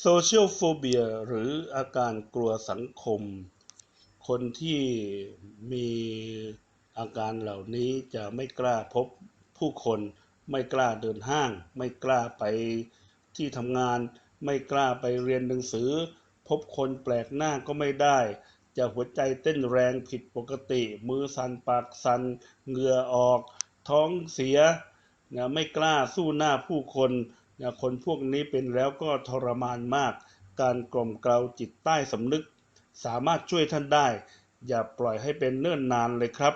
โซเชียลโฟเบียหรืออาการกลัวสังคม คนที่มีอาการเหล่านี้จะไม่กล้าพบผู้คนไม่กล้าเดินห้าง ไม่กล้าไปที่ทำงาน ไม่กล้าไปเรียนหนังสือ พบคนแปลกหน้าก็ไม่ได้ จะหัวใจเต้นแรงผิดปกติ มือสั่นปากสั่นเหงื่อออก ท้องเสียนะไม่กล้าสู้หน้าผู้คน นะคนพวกนี้เป็นแล้วก็ทรมานมาก การกล่อมเกลาจิตใต้สำนึก สามารถช่วยท่านได้ อย่าปล่อยให้เป็นเนิ่นนานเลยครับ